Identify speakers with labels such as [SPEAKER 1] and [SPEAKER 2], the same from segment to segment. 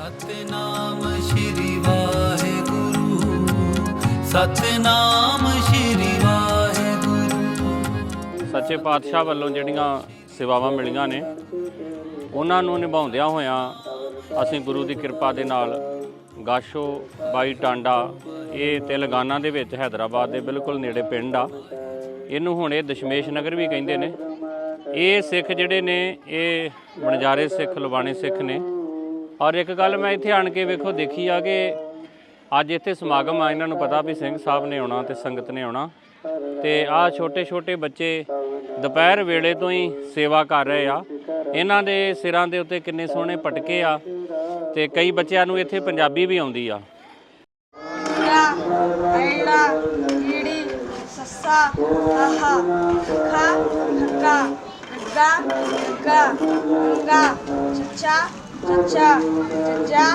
[SPEAKER 1] ਸਤਨਾਮ ਸ਼੍ਰੀ ਵਾਹਿਗੁਰੂ, ਸਤਨਾਮ ਸ਼੍ਰੀ ਵਾਹਿਗੁਰੂ।
[SPEAKER 2] ਸੱਚੇ ਪਾਤਸ਼ਾਹ ਵੱਲੋਂ ਜਿਹੜੀਆਂ ਸੇਵਾਵਾਂ ਮਿਲੀਆਂ ਨੇ, ਉਹਨਾਂ ਨੂੰ ਨਿਭਾਉਂਦਿਆਂ ਹੋਇਆਂ ਅਸੀਂ ਗੁਰੂ ਦੀ ਕਿਰਪਾ ਦੇ ਨਾਲ ਗਾਸ਼ੋ ਬਾਈ ਟਾਂਡਾ, ਇਹ ਤੇਲੰਗਾਨਾ ਦੇ ਵਿੱਚ ਹੈਦਰਾਬਾਦ ਦੇ ਬਿਲਕੁਲ ਨੇੜੇ ਪਿੰਡ ਆ। ਇਹਨੂੰ ਹੁਣ ਇਹ ਦਸ਼ਮੇਸ਼ ਨਗਰ ਵੀ ਕਹਿੰਦੇ ਨੇ। ਇਹ ਸਿੱਖ ਜਿਹੜੇ ਨੇ, ਇਹ ਬਣਜਾਰੇ ਸਿੱਖ, ਲਵਾਣੇ ਸਿੱਖ ਨੇ। ਔਰ ਇੱਕ ਗੱਲ ਮੈਂ ਇੱਥੇ ਆਣ ਕੇ ਵੇਖੋ ਦੇਖੀ ਆ ਕਿ ਅੱਜ ਇੱਥੇ ਸਮਾਗਮ ਆ ਇਹਨਾਂ ਨੂੰ ਪਤਾ ਵੀ ਸਿੰਘ ਸਾਹਿਬ ਨੇ ਆਉਣਾ ਤੇ ਸੰਗਤ ਨੇ ਆਉਣਾ। ਤੇ ਆ ਛੋਟੇ ਛੋਟੇ ਬੱਚੇ ਦੁਪਹਿਰ ਵੇਲੇ ਤੋਂ ਹੀ ਸੇਵਾ ਕਰ ਰਹੇ ਆ। ਇਹਨਾਂ ਦੇ ਸਿਰਾਂ ਦੇ ਉੱਤੇ ਕਿੰਨੇ ਸੋਹਣੇ ਪਟਕੇ ਆ ਤੇ ਕਈ ਬੱਚਿਆਂ ਨੂੰ ਇੱਥੇ ਪੰਜਾਬੀ ਵੀ ਆਉਂਦੀ ਆ।
[SPEAKER 3] ira, aira, iri, sasa, aha, kha, khaka, gagga, gagga, ganga, chacha, chacha, jajja,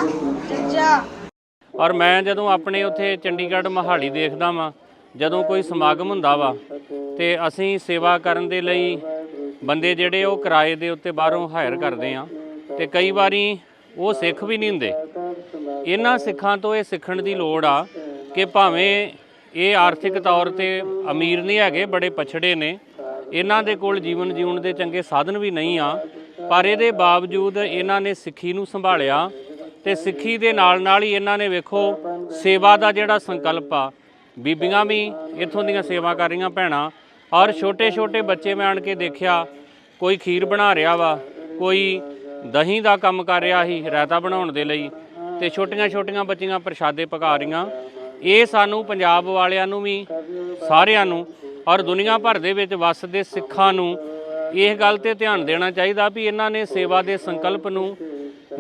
[SPEAKER 3] jajja.
[SPEAKER 2] ਔਰ ਮੈਂ ਜਦੋਂ ਆਪਣੇ ਉੱਥੇ ਚੰਡੀਗੜ੍ਹ ਮਹਾਲੀ ਦੇਖਦਾ ਵਾਂ ਜਦੋਂ ਕੋਈ ਸਮਾਗਮ ਹੁੰਦਾ ਵਾ ਤੇ ਅਸੀਂ ਸੇਵਾ ਕਰਨ ਦੇ ਲਈ ਬੰਦੇ ਜਿਹੜੇ ਉਹ ਕਿਰਾਏ ਦੇ ਉੱਤੇ ਬਾਹਰੋਂ ਹਾਇਰ ਕਰਦੇ ਆ ਤੇ ਕਈ ਵਾਰੀ ਉਹ ਸਿੱਖ ਵੀ ਨਹੀਂ ਹੁੰਦੇ ਇਹਨਾਂ ਸਿੱਖਾਂ ਤੋਂ ਇਹ ਸਿੱਖਣ ਦੀ ਲੋੜ ਆ ਕਿ ਭਾਵੇਂ ਇਹ ਆਰਥਿਕ ਤੌਰ ਤੇ ਅਮੀਰ ਨਹੀਂ ਹੈਗੇ ਬੜੇ ਪਛੜੇ ਨੇ ਇਹਨਾਂ ਦੇ ਕੋਲ ਜੀਵਨ ਜਿਉਣ ਦੇ ਚੰਗੇ ਸਾਧਨ ਵੀ ਨਹੀਂ ਆ ਪਰ ਇਹਦੇ ਬਾਵਜੂਦ ਇਹਨਾਂ ਨੇ ਸਿੱਖੀ ਨੂੰ ਸੰਭਾਲਿਆ ਤੇ ਸਿੱਖੀ ਦੇ ਨਾਲ ਨਾਲ ਹੀ ਇਹਨਾਂ ਨੇ ਵੇਖੋ ਸੇਵਾ ਦਾ ਜਿਹੜਾ ਸੰਕਲਪ ਆ, ਬੀਬੀਆਂ ਵੀ ਇੱਥੋਂ ਦੀਆਂ ਸੇਵਾ ਕਰ ਰਹੀਆਂ ਭੈਣਾਂ, ਔਰ ਛੋਟੇ ਛੋਟੇ ਬੱਚੇ ਮੈਂ ਆਣ ਕੇ ਦੇਖਿਆ, ਕੋਈ ਖੀਰ ਬਣਾ ਰਿਹਾ ਵਾ, ਕੋਈ ਦਹੀਂ ਦਾ ਕੰਮ ਕਰ ਰਿਹਾ ਸੀ ਰਾਇਤਾ ਬਣਾਉਣ ਦੇ ਲਈ ਤੇ ਛੋਟੀਆਂ ਛੋਟੀਆਂ ਬੱਚੀਆਂ ਪ੍ਰਸ਼ਾਦੇ ਪਕਾ ਰਹੀਆਂ। ਇਹ ਸਾਨੂੰ ਪੰਜਾਬ ਵਾਲਿਆਂ ਨੂੰ ਵੀ, ਸਾਰਿਆਂ ਨੂੰ, ਔਰ ਦੁਨੀਆ ਭਰ ਦੇ ਵਿੱਚ ਵੱਸਦੇ ਸਿੱਖਾਂ ਨੂੰ ਇਸ ਗੱਲ ਤੇ ਧਿਆਨ ਦੇਣਾ ਚਾਹੀਦਾ ਵੀ ਇਹਨਾਂ ਨੇ ਸੇਵਾ ਦੇ ਸੰਕਲਪ ਨੂੰ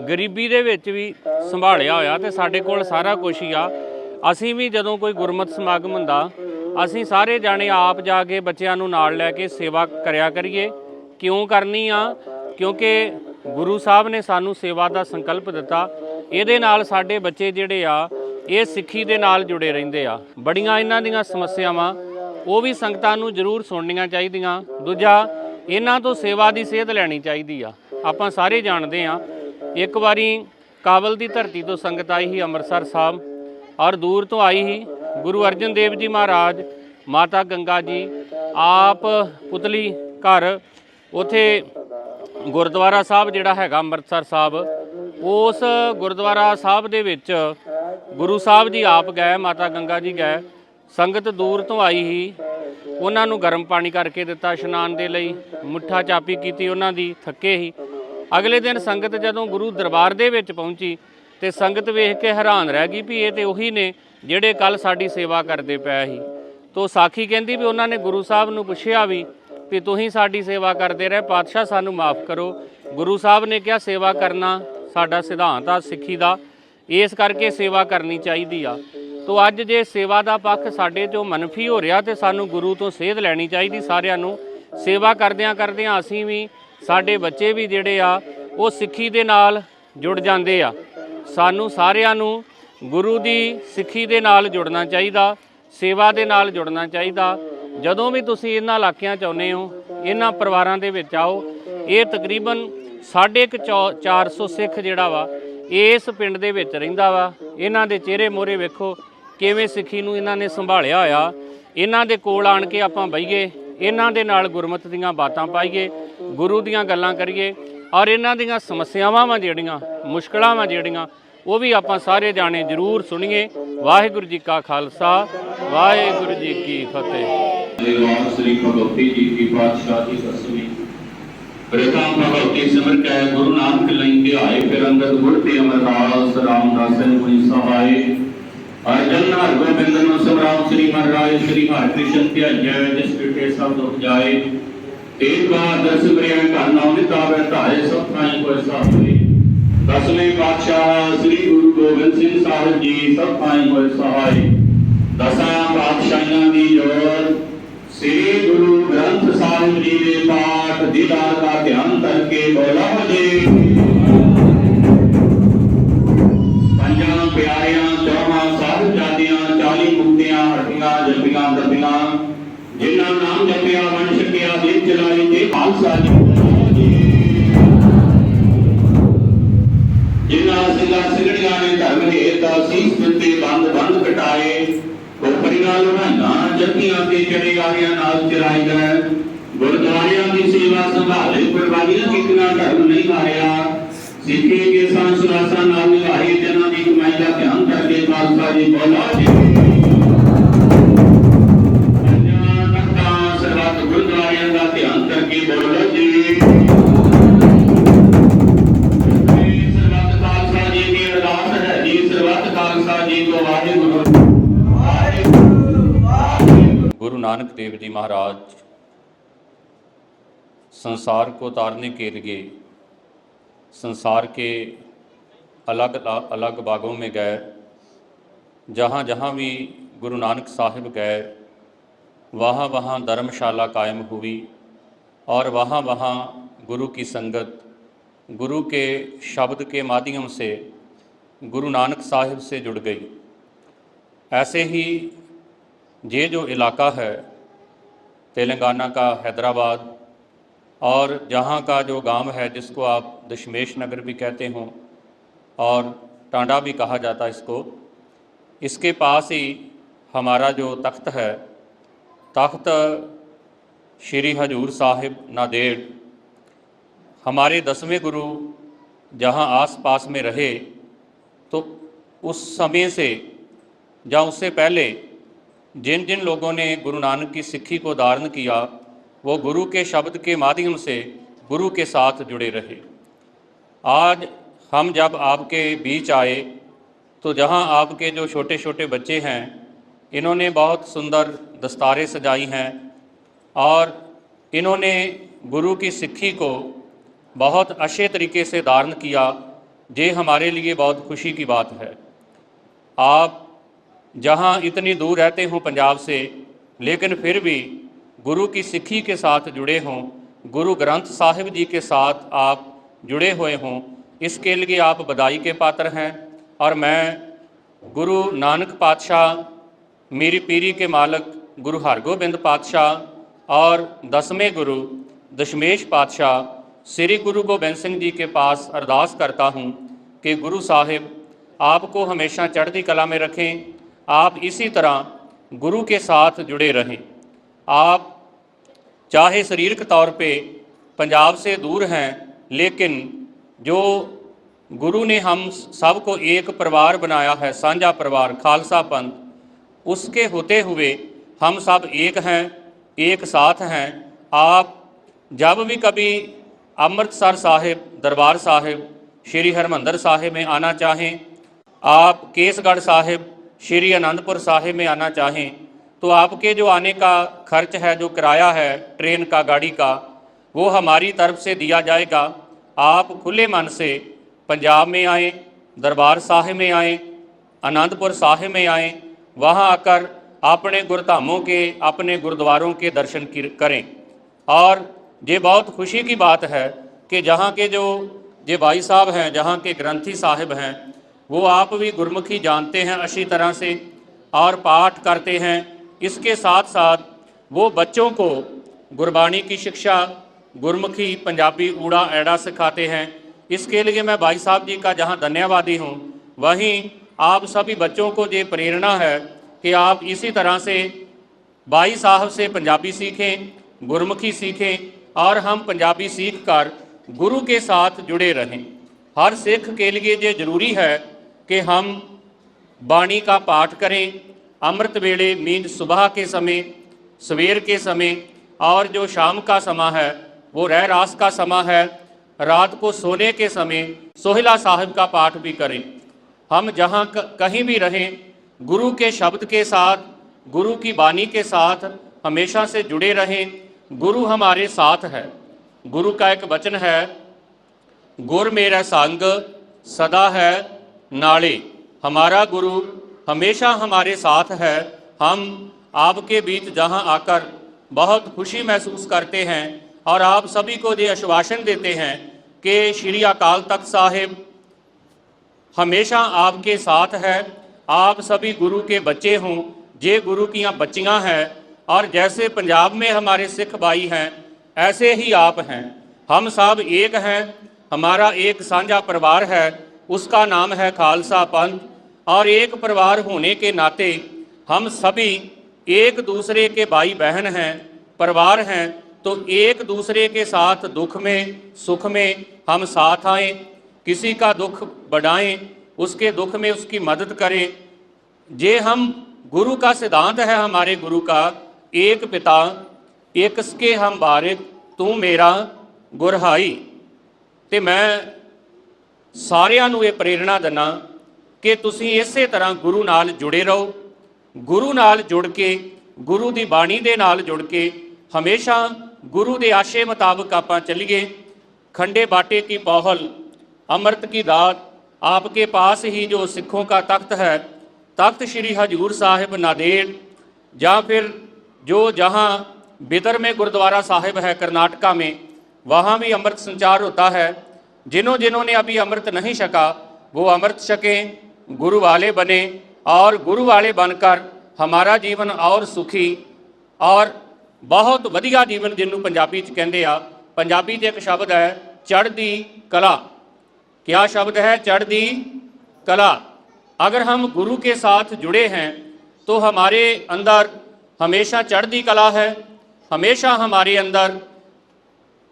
[SPEAKER 2] ਗਰੀਬੀ ਦੇ ਵਿੱਚ ਵੀ ਸੰਭਾਲਿਆ ਹੋਇਆ ਤੇ ਸਾਡੇ ਕੋਲ ਸਾਰਾ ਕੁਝ ਹੀ ਆ। ਅਸੀਂ ਵੀ ਜਦੋਂ ਕੋਈ ਗੁਰਮਤ ਸਮਾਗਮ ਹੁੰਦਾ, ਅਸੀਂ ਸਾਰੇ ਜਾਣੇ ਆਪ ਜਾ ਕੇ ਬੱਚਿਆਂ ਨੂੰ ਨਾਲ ਲੈ ਕੇ ਸੇਵਾ ਕਰਿਆ ਕਰੀਏ। ਕਿਉਂ ਕਰਨੀ ਆ? ਕਿਉਂਕਿ ਗੁਰੂ ਸਾਹਿਬ ਨੇ ਸਾਨੂੰ ਸੇਵਾ ਦਾ ਸੰਕਲਪ ਦਿੱਤਾ। ਇਹਦੇ ਨਾਲ ਸਾਡੇ ਬੱਚੇ ਜਿਹੜੇ ਆ, ਇਹ ਸਿੱਖੀ ਦੇ ਨਾਲ ਜੁੜੇ ਰਹਿੰਦੇ ਆ। ਬੜੀਆਂ ਇਹਨਾਂ ਦੀਆਂ ਸਮੱਸਿਆਵਾਂ, ਉਹ ਵੀ ਸੰਗਤਾਂ ਨੂੰ ਜ਼ਰੂਰ ਸੁਣਨੀਆਂ ਚਾਹੀਦੀਆਂ। ਦੂਜਾ ਇਹਨਾਂ ਤੋਂ ਸੇਵਾ ਦੀ ਸੇਧ ਲੈਣੀ ਚਾਹੀਦੀ ਆ। ਆਪਾਂ ਸਾਰੇ ਜਾਣਦੇ ਆ ਇੱਕ ਵਾਰੀ ਕਾਬਲ ਦੀ ਧਰਤੀ ਤੋਂ ਸੰਗਤ ਆਈ ਸੀ ਅੰਮ੍ਰਿਤਸਰ ਸਾਹਿਬ। ਔਰ ਦੂਰ ਤੋਂ ਆਈ ਸੀ ਗੁਰੂ ਅਰਜਨ ਦੇਵ ਜੀ ਮਹਾਰਾਜ, ਮਾਤਾ ਗੰਗਾ ਜੀ, ਆਪ ਪੁਤਲੀ ਘਰ। ਉਥੇ ਗੁਰਦੁਆਰਾ ਸਾਹਿਬ ਜਿਹੜਾ ਹੈਗਾ ਅੰਮ੍ਰਿਤਸਰ ਸਾਹਿਬ, ਉਸ ਗੁਰਦੁਆਰਾ ਸਾਹਿਬ ਦੇ ਵਿੱਚ ਗੁਰੂ ਸਾਹਿਬ ਜੀ ਆਪ ਗਏ, ਮਾਤਾ ਗੰਗਾ ਜੀ ਗਏ। ਸੰਗਤ ਦੂਰ ਤੋਂ ਆਈ ਹੀ ਉਹਨਾਂ ਨੂੰ ਗਰਮ ਪਾਣੀ ਕਰਕੇ ਦਿੱਤਾ ਇਸ਼ਨਾਨ ਦੇ ਲਈ, ਮੁੱਠਾ ਚਾਪੀ ਕੀਤੀ ਉਹਨਾਂ ਦੀ, ਥੱਕੇ ਹੀ। ਅਗਲੇ ਦਿਨ ਸੰਗਤ ਜਦੋਂ ਗੁਰੂ ਦਰਬਾਰ ਦੇ ਵਿੱਚ ਪਹੁੰਚੀ ਤੇ ਸੰਗਤ ਵੇਖ ਕੇ ਹੈਰਾਨ ਰਹਿ ਗਈ ਵੀ ਇਹ ਤੇ ਉਹੀ ਨੇ ਜਿਹੜੇ ਕੱਲ ਸਾਡੀ ਸੇਵਾ ਕਰਦੇ ਪਏ ਸੀ। ਤੋ ਸਾਖੀ ਕਹਿੰਦੀ ਵੀ ਉਹਨਾਂ ਨੇ ਗੁਰੂ ਸਾਹਿਬ ਨੂੰ ਪੁੱਛਿਆ ਵੀ ਵੀ ਤੁਸੀਂ ਸਾਡੀ ਸੇਵਾ ਕਰਦੇ ਰਹੇ, ਪਾਤਸ਼ਾਹ ਸਾਨੂੰ ਮਾਫ ਕਰੋ। ਗੁਰੂ ਸਾਹਿਬ ਨੇ ਕਿਹਾ, ਸੇਵਾ ਕਰਨਾ ਸਾਡਾ ਸਿਧਾਂਤ ਆ ਸਿੱਖੀ ਦਾ, ਇਸ ਕਰਕੇ ਸੇਵਾ ਕਰਨੀ ਚਾਹੀਦੀ ਆ। ਤੋ ਅੱਜ ਜੇ ਸੇਵਾ ਦਾ ਪੱਖ ਸਾਡੇ ਚੋਂ ਮਨਫੀ ਹੋ ਰਿਹਾ ਤੇ ਸਾਨੂੰ ਗੁਰੂ ਤੋਂ ਸੇਧ ਲੈਣੀ ਚਾਹੀਦੀ ਸਾਰਿਆਂ ਨੂੰ, ਸੇਵਾ ਕਰਦਿਆਂ ਕਰਦਿਆਂ ਅਸੀਂ ਵੀ ਸਾਡੇ ਬੱਚੇ ਵੀ ਜਿਹੜੇ ਆ, ਉਹ ਸਿੱਖੀ ਦੇ ਨਾਲ ਜੁੜ ਜਾਂਦੇ ਆ। ਸਾਨੂੰ ਸਾਰਿਆਂ ਨੂੰ ਗੁਰੂ ਦੀ ਸਿੱਖੀ ਦੇ ਨਾਲ ਜੁੜਨਾ ਚਾਹੀਦਾ, ਸੇਵਾ ਦੇ ਨਾਲ ਜੁੜਨਾ ਚਾਹੀਦਾ। ਜਦੋਂ ਵੀ ਤੁਸੀਂ ਇਹਨਾਂ ਇਲਾਕਿਆਂ 'ਚ ਆਉਂਦੇ ਹੋ, ਇਹਨਾਂ ਪਰਿਵਾਰਾਂ ਦੇ ਵਿੱਚ ਆਓ, ਇਹ ਤਕਰੀਬਨ ਸਾਢੇ ਕੁ ਚੌ- 400 ਸਿੱਖ ਜਿਹੜਾ ਵਾ ਇਸ ਪਿੰਡ ਦੇ ਵਿੱਚ ਰਹਿੰਦਾ ਵਾ। ਇਹਨਾਂ ਦੇ ਚਿਹਰੇ ਮੋਹਰੇ ਵੇਖੋ ਕਿਵੇਂ ਸਿੱਖੀ ਨੂੰ ਇਹਨਾਂ ਨੇ ਸੰਭਾਲਿਆ ਹੋਇਆ, ਇਹਨਾਂ ਦੇ ਕੋਲ ਆਣ ਕੇ ਆਪਾਂ ਬਈਏ, ਇਹਨਾਂ ਦੇ ਨਾਲ ਗੁਰਮਤ ਦੀਆਂ ਬਾਤਾਂ ਪਾਈਏ, ਗੁਰੂ ਦੀਆਂ ਗੱਲਾਂ ਕਰੀਏ, ਔਰ ਇਹਨਾਂ ਦੀਆਂ ਸਮੱਸਿਆਵਾਂ ਵਾਂ ਜਿਹੜੀਆਂ, ਮੁਸ਼ਕਲਾਂ ਵਾਂ ਜਿਹੜੀਆਂ, ਉਹ ਵੀ ਆਪਾਂ ਸਾਰੇ ਜਾਣੇ ਜ਼ਰੂਰ ਸੁਣੀਏ। ਵਾਹਿਗੁਰੂ ਜੀ ਕਾ ਖਾਲਸਾ, ਵਾਹਿਗੁਰੂ ਜੀ ਕੀ ਫਤਿਹ।
[SPEAKER 4] ਨਿਰਵਾਣ ਸ੍ਰੀ ਭਗਵਤੀ ਜੀ ਕੀ ਪਾਤਸ਼ਾਹੀ ਦਸਵੀਂ ਪ੍ਰਥਮ ਭਗਵਤੀ ਸਿਮਰ ਕੈ ਗੁਰੂ ਨਾਨਕ ਲਈ ਧਿਆਏ ਫਿਰ ਅੰਗਦ ਗੁਰ ਤੇ ਅਮਰਦਾਸ ਰਾਮਦਾਸ ਗੁਣੀ ਸਹਾਏ ਅਰਜਨ ਗੋਬਿੰਦ ਨੂੰ ਸਮਰਾਮ ਸ੍ਰੀ ਮਹਾਰਾਜ, ਸ੍ਰੀ ਹਰਿਕ੍ਰਿਸ਼ਨ ਧਿਆਇਐ ਜਿਸ ਕਿਤੇ ਸਭ ਦੁਖ ਜਾਏ। ਤੇਗ ਬਾਦ ਦਸ ਘਰ ਨਾਮ ਨਿਤਾਵੇ ਧਾਰੇ, ਸਭ ਥਾਈ ਕੋਈ ਸਾਹੇ ਦਸਵੇਂ ਪਾਤਸ਼ਾਹ ਸ੍ਰੀ ਗੁਰੂ ਗੋਬਿੰਦ ਸਿੰਘ ਸਾਹਿਬ ਜੀ, ਸਭ ਥਾਈ ਕੋਈ ਸਹਾਈ। ਦਸਾਂ ਪਾਤਸ਼ਾਹਾਂ ਦੀ ਜੋਰ, ਸ੍ਰੀ ਗੁਰੂ ਗ੍ਰੰਥ ਸਾਹਿਬ ਜੀ ਦੇ ਪਾਠ ਦੀਦਾਰ ਦਾ ਧਿਆਨ ਕਰਕੇ ਬੋਲਾ ਜੀ ਪੰਜਾਂ ਪਿਆਰਿਆਂ ਜਪਿਆ ਵੰਡ ਛਕਿਆ ਦਿਨ ਚਲਾਈ ਤੇ ਖਾਲਸਾ ਜੀ। ਜਿਨ੍ਹਾਂ ਸਿਲਾ ਸਿਗੜੀਆਂ ਨੇ ਧਰਮ ਹੇਤ ਸੀਸ ਦਿੱਤੇ, ਬੰਦ ਬੰਦ ਕਟਾਏ ਕੋਪਰੀਆਂ ਲੋਹਾਈਆਂ ਜੱਤੀਆਂ ਤੇ ਚੜੇ ਆਰਿਆਂ ਨਾਲ ਚਰਾਈ ਗਏ। ਗੁਰਦੁਆਰਿਆਂ ਦੀ ਸੇਵਾ ਸੰਭਾਲੇ ਕੁਰਬਾਨੀਆਂ ਕੀਤੀਆਂ ਧਰਮ ਨਹੀਂ ਹਾਰਿਆ। ਸਿੱਖੇ ਕੇ ਸੰਸਵਾਸਾਂ ਨਾਲ ਨਿਭਾਈ ਜਨਾਂ ਦੀ ਕਮਾਈ ਦਾ ਧਿਆਨ ਕਰਕੇ ਖਾਲਸਾ ਜੀ ਬੋਲਾ ਜੀ। ध्यान करके बोलो जी।
[SPEAKER 2] गुरु नानक देव जी महाराज, संसार को उतारने के लिए संसार के अलग अलग बागों में गए। जहाँ जहाँ भी गुरु नानक साहिब गए वहाँ वहाँ धर्मशाला कायम हुई। और वहाँ वहाँ गुरु की संगत, गुरु के शब्द के माध्यम से गुरु नानक साहिब से जुड़ गई। ऐसे ही ये जो इलाका है, तेलंगाना का हैदराबाद और जहाँ का जो गाँव है, जिसको आप दशमेश नगर भी कहते हो और टांडा भी कहा जाता है इसको, इसके पास ही हमारा जो तख्त है, तख्त श्री हजूर साहिब नादेड़ हमारे दसवें गुरु जहाँ आस पास में रहे तो उस समय से या उससे पहले जिन जिन लोगों ने गुरु नानक की सिक्खी को धारण किया, वो गुरु के शब्द के माध्यम से गुरु के साथ जुड़े रहे। आज हम जब आपके बीच आए तो जहाँ आपके जो छोटे छोटे बच्चे हैं, इन्होंने बहुत सुंदर दस्तारें सजाई हैं और इन्होंने गुरु की सिक्खी को बहुत अच्छे तरीके से धारण किया ये हमारे लिए बहुत खुशी की बात है। आप जहाँ इतनी दूर रहते हों पंजाब से, लेकिन फिर भी गुरु की सिक्खी के साथ जुड़े हों, गुरु ग्रंथ साहिब जी के साथ आप जुड़े हुए हों, इसके लिए आप बधाई के पात्र हैं। और मैं गुरु नानक पातशाह, मेरी पीरी के मालक गुरु हरगोबिंद पातशाह और दसवें गुरु दशमेश पातशाह श्री गुरु गोबिंद सिंह जी के पास अरदास करता हूँ कि गुरु साहिब आपको हमेशा चढ़ती कला में रखें आप इसी तरह गुरु के साथ जुड़े रहें आप चाहे शारीरिक तौर पे पंजाब से दूर हैं लेकिन जो गुरु ने हम सबको एक परिवार बनाया है साझा परिवार खालसा पंथ उसके होते हुए हम सब एक हैं एक साथ हैं। आप जब भी कभी अमृतसर साहिब, दरबार साहिब, श्री हरमंदर साहिब में आना चाहें, आप केसगढ़ साहिब, श्री आनंदपुर साहिब में आना चाहें तो आपके जो आने का खर्च है, जो किराया है, ट्रेन का, गाड़ी का, वो हमारी तरफ़ से दिया जाएगा। आप खुले मन से पंजाब में आएँ, दरबार साहिब में आएँ आनंदपुर साहिब में आएँ, वहाँ आकर अपने गुरधामों के, अपने गुरुद्वारों के दर्शन करें। और ये बहुत खुशी की बात है कि जहाँ के जो, ये भाई साहब हैं, जहाँ के ग्रंथी साहिब हैं, वो आप भी गुरमुखी जानते हैं अच्छी तरह से और पाठ करते हैं। इसके साथ साथ वो बच्चों को गुरबाणी की शिक्षा, गुरमुखी पंजाबी ऊड़ा एड़ा सिखाते हैं। इसके लिए मैं भाई साहब जी का जहाँ धन्यवादी हूँ, वहीं आप सभी बच्चों को ये प्रेरणा है कि आप इसी तरह से भाई साहब से पंजाबी सीखें, गुरमुखी सीखें और हम पंजाबी सीख कर गुरु के साथ जुड़े रहें। हर सिख के लिए ये ज़रूरी है कि हम बाणी का पाठ करें, अमृत वेले मीन सुबह के समय, सवेर के समय और जो शाम का समा है, वो रह रास का समा है, रात को सोने के समय सोहिला साहिब का पाठ भी करें। हम जहाँ कहीं भी रहें गुरु के शब्द के साथ, गुरु की बानी के साथ हमेशा से जुड़े रहें। गुरु हमारे साथ है। गुरु का एक वचन है, गुर मेरा संग सदा है नाले हमारा गुरु हमेशा हमारे साथ है। हम आपके बीच जहाँ आकर बहुत खुशी महसूस करते हैं और आप सभी को ये आश्वासन देते हैं कि श्री अकाल तख्त साहिब हमेशा आपके साथ है। आप सभी गुरु के बच्चे हों, ये गुरु की बच्चियाँ हैं, और जैसे पंजाब में हमारे सिख भाई हैं, ऐसे ही आप हैं। हम सब एक हैं, हमारा एक साझा परिवार है, उसका नाम है खालसा पंथ, और एक परिवार होने के नाते हम सभी एक दूसरे के भाई बहन हैं, परिवार हैं तो एक दूसरे के साथ दुख में, सुख में हम साथ आएँ, किसी का दुख बढ़ाएँ उसके दुख में उसकी मदद करें जे हम गुरु का सिद्धांत है हमारे गुरु का एक पिता एक सके हम बारिक तू मेरा ਗੁਰਹਾਈ ਤੇ ਮੈਂ ਸਾਰਿਆਂ ਨੂੰ ਇਹ ਪ੍ਰੇਰਣਾ ਦਿੰਨਾ ਕਿ ਤੁਸੀਂ ਇਸੇ ਤਰ੍ਹਾਂ ਗੁਰੂ ਨਾਲ ਜੁੜੇ ਰਹੋ ਗੁਰੂ ਨਾਲ ਜੁੜ ਕੇ ਗੁਰੂ ਦੀ ਬਾਣੀ ਦੇ ਨਾਲ ਜੁੜ ਕੇ ਹਮੇਸ਼ਾ ਗੁਰੂ ਦੇ ਆਸ਼ੇ ਮੁਤਾਬਕ ਆਪਾਂ ਚੱਲੀਏ ਖੰਡੇ ਬਾਟੇ ਕੀ ਪੌਹਲ ਅੰਮ੍ਰਿਤ ਕੀ ਦਾਤ आपके पास ही जो सिखों का तख्त है तख्त श्री हजूर साहिब नादेड़ या फिर जो जहाँ बिदर में गुरुद्वारा साहिब है कर्नाटका में वहाँ भी अमृत संचार होता है जिन्हों जिन्होंने अभी अमृत नहीं छका वो अमृत छकें गुरु वाले बने और गुरु वाले बनकर हमारा जीवन और सुखी ਔਰ ਬਹੁਤ ਵਧੀਆ ਜੀਵਨ ਜਿਹਨੂੰ ਪੰਜਾਬੀ ਚ ਕਹਿੰਦੇ ਆ ਪੰਜਾਬੀ 'ਚ ਇੱਕ ਸ਼ਬਦ ਹੈ ਚੜ੍ਹਦੀ ਕਲਾ क्या शब्द है चढ़दी कला? अगर हम गुरु के साथ जुड़े हैं तो हमारे अंदर हमेशा चढ़दी कला है। हमेशा हमारे अंदर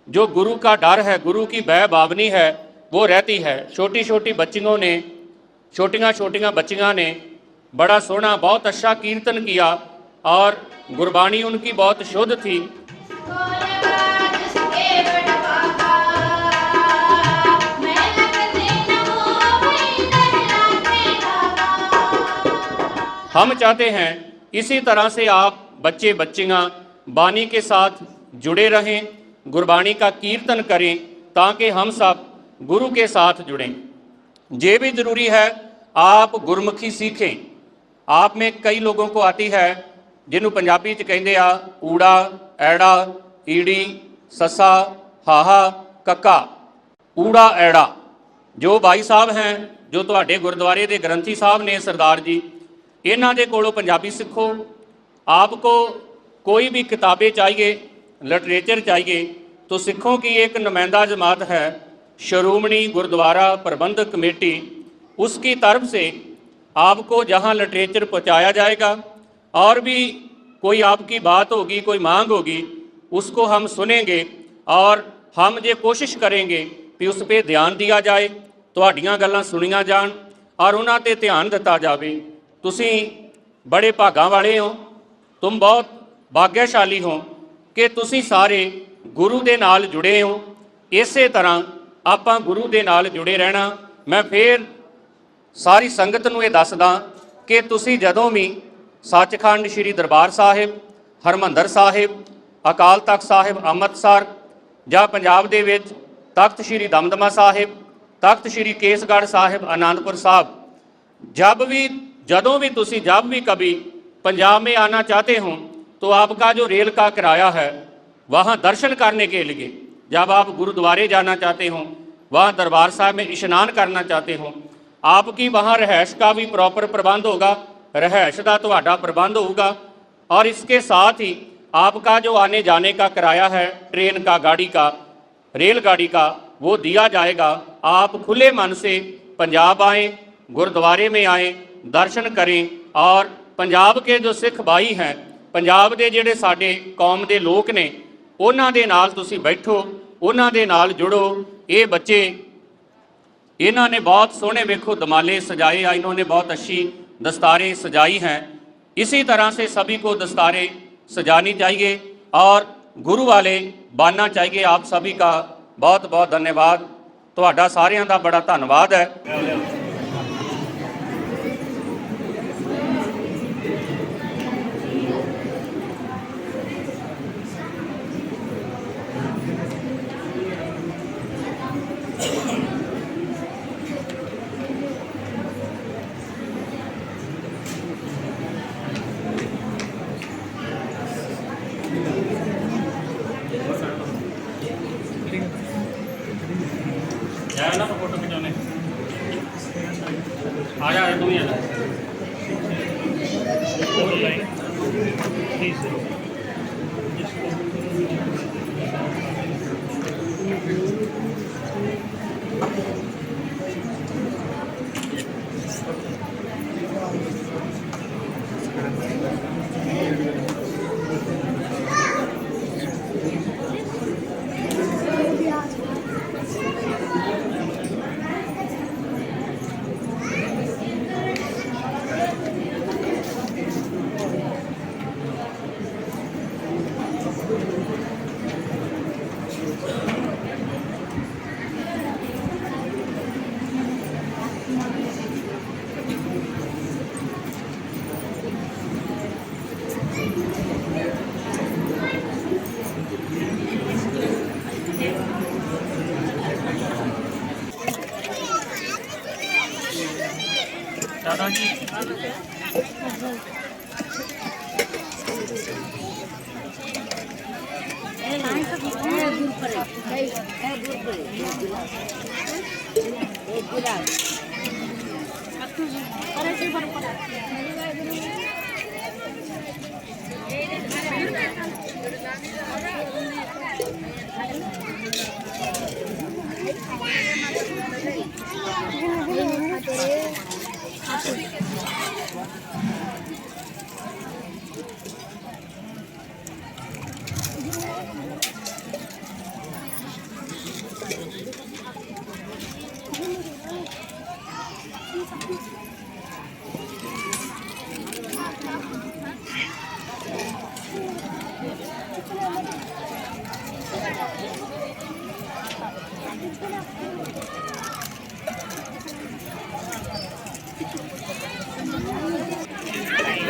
[SPEAKER 2] जो गुरु का डर है, गुरु की बह बावनी है, वो रहती है। छोटी छोटी बच्चियों ने छोटियाँ छोटियाँ बच्चियाँ ने बड़ा सोहना बहुत अच्छा कीर्तन किया और गुरबाणी उनकी बहुत शुद्ध थी। हम चाहते हैं इसी तरह से आप बच्चे बच्चियाँ बानी के साथ जुड़े रहें गुरबाणी का कीर्तन करें ताकि हम सब गुरु के साथ जुड़ें ये भी जरूरी है आप गुरमुखी सीखें आप में कई लोगों को आती है ਜਿਹਨੂੰ ਪੰਜਾਬੀ ਚ ਕਹਿੰਦੇ ਆ ਊੜਾ ਐੜਾ ਈੜੀ ਸੱਸਾ ਹਾਹਾ ਕੱਕਾ ਊੜਾ ਐੜਾ ਜੋ ਭਾਈ ਸਾਹਿਬ ਹੈ ਜੋ ਤੁਹਾਡੇ ਗੁਰਦੁਆਰੇ ਦੇ ਗ੍ਰੰਥੀ ਸਾਹਿਬ ਨੇ ਸਰਦਾਰ ਜੀ ਇਹਨਾਂ ਦੇ ਕੋਲੋਂ ਪੰਜਾਬੀ ਸਿੱਖੋ आपको कोई भी किताबें चाहिए लिटरेचर चाहिए तो सिखों की एक नुमाइंदा जमात है श्रोमणी गुरुद्वारा प्रबंधक कमेटी उसकी तरफ से आपको जहां लिटरेचर पहुंचाया जाएगा और भी कोई आपकी बात होगी कोई मांग होगी उसको हम सुनेंगे और हम ये कोशिश करेंगे कि उस पर ध्यान दिया जाए ਤੁਹਾਡੀਆਂ ਗੱਲਾਂ ਸੁਣੀਆਂ ਜਾਣ ਔਰ ਉਹਨਾਂ ਤੇ ਧਿਆਨ ਦਿੱਤਾ ਜਾਵੇ ਤੁਸੀਂ ਬੜੇ ਭਾਗਾਂ ਵਾਲੇ ਹੋ, ਤੁਮ ਬਹੁਤ ਭਾਗਿਆਸ਼ਾਲੀ ਹੋ ਕਿ ਤੁਸੀਂ ਸਾਰੇ ਗੁਰੂ ਦੇ ਨਾਲ ਜੁੜੇ ਹੋ। ਇਸੇ ਤਰ੍ਹਾਂ ਆਪਾਂ ਗੁਰੂ ਦੇ ਨਾਲ ਜੁੜੇ ਰਹਿਣਾ, ਮੈਂ ਫੇਰ ਸਾਰੀ ਸੰਗਤ ਨੂੰ ਇਹ ਦੱਸਦਾ ਕਿ ਤੁਸੀਂ ਜਦੋਂ ਵੀ ਸੱਚਖੰਡ ਸ੍ਰੀ ਦਰਬਾਰ ਸਾਹਿਬ, ਹਰਮੰਦਰ ਸਾਹਿਬ, ਅਕਾਲ ਤਖਤ ਸਾਹਿਬ, ਅੰਮ੍ਰਿਤਸਰ ਜਾਂ ਪੰਜਾਬ ਦੇ ਵਿੱਚ ਤਖਤ ਸ੍ਰੀ ਦਮਦਮਾ ਸਾਹਿਬ, ਤਖਤ ਸ੍ਰੀ ਕੇਸਗੜ੍ਹ ਸਾਹਿਬ ਆਨੰਦਪੁਰ ਸਾਹਿਬ, ਜਦ ਵੀ जदों भी तुसी जब भी कभी पंजाब में आना चाहते हो तो आपका जो रेल का किराया है वहाँ दर्शन करने के लिए जब आप गुरुद्वारे जाना चाहते हो वहाँ दरबार साहब में स्नान करना चाहते हो आपकी वहाँ रहायश का भी प्रॉपर प्रबंध होगा रहायश का ਤੁਹਾਡਾ प्रबंध होगा और इसके साथ ही आपका जो आने जाने का किराया है ट्रेन का गाड़ी का रेलगाड़ी का वो दिया जाएगा आप खुले मन से पंजाब आएं गुरुद्वारे में आए दर्शन करें और ਪੰਜਾਬ ਕੇ ਜੋ ਸਿੱਖ ਭਾਈ ਹੈ ਪੰਜਾਬ ਦੇ ਜਿਹੜੇ ਸਾਡੇ ਕੌਮ ਦੇ ਲੋਕ ਨੇ ਉਹਨਾਂ ਦੇ ਨਾਲ ਤੁਸੀਂ ਬੈਠੋ ਉਹਨਾਂ ਦੇ ਨਾਲ ਜੁੜੋ ਇਹ ਬੱਚੇ इन्होंने ने बहुत सोहने वेखो दमाले सजाए हैं इन्होंने बहुत अच्छी दस्तारें सजाई हैं इसी तरह से सभी को दस्तारें सजानी चाहिए और गुरु वाले बनना चाहिए आप सभी का बहुत बहुत धन्यवाद ਤੁਹਾਡਾ ਸਾਰਿਆਂ ਦਾ ਬੜਾ ਧੰਨਵਾਦ ਹੈ ਯਾਰ ਨਾ ਫੋਟੋ ਖਿਚਾਉਣੇ ਆ ਜਾ ਤੂੰ ਹੀ ਆ ਜਾ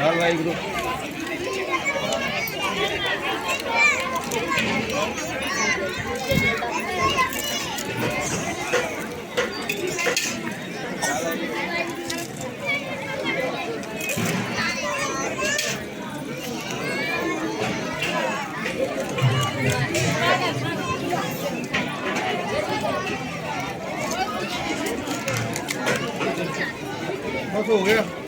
[SPEAKER 5] 好，来一组。好，收工了。